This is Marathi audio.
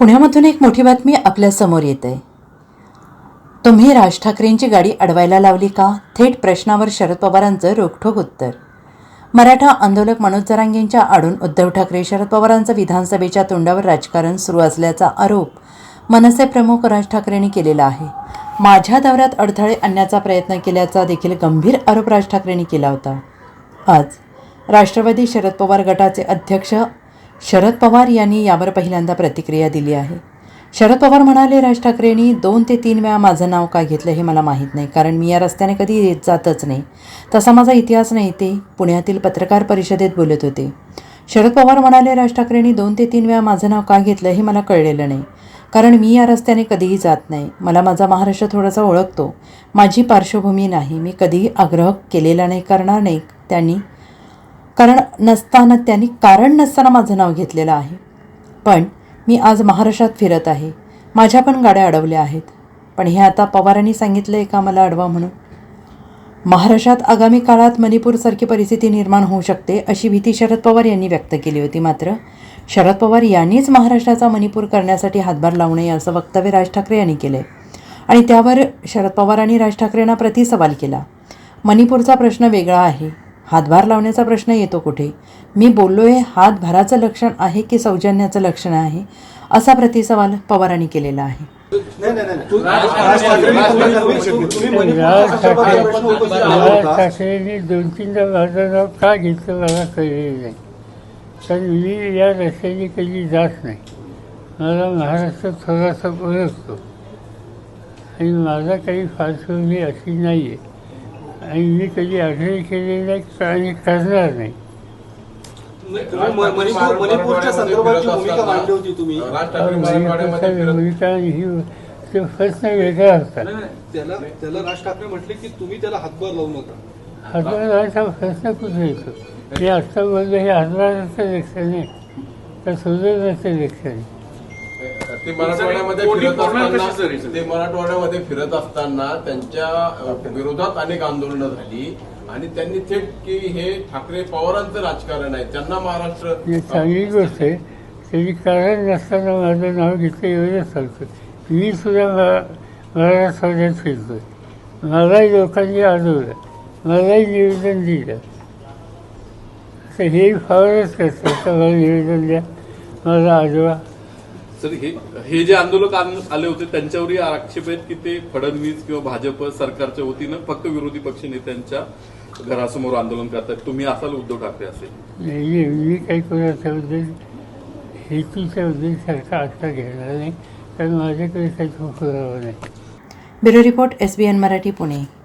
पुण्यामधून एक मोठी बातमी आपल्यासमोर येत. आहे तुम्ही राज ठाकरेंची गाडी अडवायला लावली का? थेट प्रश्नावर शरद पवारांचं रोखठोक उत्तर. मराठा आंदोलक मनोज जरांगेंच्या आडून उद्धव ठाकरे शरद पवारांचं विधानसभेच्या तोंडावर राजकारण सुरू असल्याचा आरोप मनसे प्रमुख राज ठाकरेंनी केलेला आहे. माझ्या दौऱ्यात अडथळे आणण्याचा प्रयत्न केल्याचा देखील गंभीर आरोप राज ठाकरेंनी केला होता. आज राष्ट्रवादी शरद पवार गटाचे अध्यक्ष शरद पवार यांनी यावर पहिल्यांदा प्रतिक्रिया दिली आहे. शरद पवार म्हणाले राज ठाकरेंनी दोन ते तीन वेळा माझं नाव का घेतलं हे मला माहीत नाही कारण मी या रस्त्याने कधी येत जातच नाही. तसा माझा इतिहास नाही ते पुण्यातील पत्रकार परिषदेत बोलत होते. शरद पवार म्हणाले राज ठाकरेंनी दोन ते तीन वेळा माझं नाव का घेतलं हे मला कळलेलं नाही कारण मी या रस्त्याने कधीही जात नाही. मला माझा महाराष्ट्र थोडासा ओळखतो. माझी पार्श्वभूमी नाही. मी कधीही आग्रह केलेला नाही करणार नाही त्यांनी कारण नसताना त्यांनी कारण नसताना माझं नाव घेतलेलं आहे. पण मी आज महाराष्ट्रात फिरत आहे. माझ्या पण गाड्या अडवल्या आहेत. पण हे आता पवारांनी सांगितलं आहे का मला अडवा म्हणून? महाराष्ट्रात आगामी काळात मणिपूरसारखी परिस्थिती निर्माण होऊ शकते अशी भीती शरद पवार यांनी व्यक्त केली होती. मात्र शरद पवार यांनीच महाराष्ट्राचा मणिपूर करण्यासाठी हातभार लावू नये असं वक्तव्य राज ठाकरे यांनी केलं आहे आणि त्यावर शरद पवारांनी राज ठाकरेंना प्रतिसवाल केला. मणिपूरचा प्रश्न वेगळा आहे. हातभार लावण्याचा प्रश्न येतो कुठे मी बोललो आहे हातभाराचं लक्षण आहे की सौजन्याचं लक्षण आहे असा प्रतिसवाल पवारांनी केलेला आहे राज ठाकरेंनी दोन तीनदा माझं नाव का घेतलं मला कळलेलं नाही कारण मी या रस्त्याने कधी जात नाही मला महाराष्ट्र थोडासा ओळखतो आणि माझा काही पार्श्वभूमी अशी नाही आहे आणि मी कधी आग्रह केलेला नाही आणि करणार नाही. तुम्ही म- मणिपूर मणिपूरच्या संदर्भात जी भूमिका मांडली होती तुम्ही. राज ठाकरे कारण मराठवाड्यामध्ये मणिपूरचा फिरत भूमिका ही ते प्रश्न वेगळा होता. नाही, नाही, त्याला त्याला राज ठाकरे म्हटले की तुम्ही त्याला हातभार लावू नका. हातभाराचा प्रश्न कुठे येतो? मी आत्ता बोललो हे हातभाराचं लक्षण आहे. तर आहे. ते मराठवाड्यामध्ये फिरत असताना? ते मराठवाड्यामध्ये फिरत असताना त्यांच्या विरोधात अनेक आंदोलनं झाली. आणि त्यांनी थेट की हे ठाकरे पवारांचं राजकारण आहे. त्यांना महाराष्ट्र चांगली गोष्ट आहे. त्याची कारण नसताना माझं नाव घेतलं एवढंच चालतं. मी सुद्धा मराठवाड्यात फिरतोय. मलाही लोकांनी आढळलं मलाही निवेदन दिलं. असं हे फारच करतात तर मला निवेदन द्या. मला आजवा सर हे हे जे आंदोलक आन- आले होते त्यांच्यावरही आक्षेप आहेत की ते फडणवीस किंवा भाजप सरकारच्या वतीनं फक्त विरोधी पक्ष नेत्यांच्या घरासमोर आंदोलन करतात. तुम्ही असाल उद्धव ठाकरे असेल नाही मी काही कोणाच्याबद्दल हेतूच्याबद्दल सारखा आत्ता घेणार नाही कारण माझ्याकडे काही पुरावा नाही. Bureau report S B N Marathi Pune.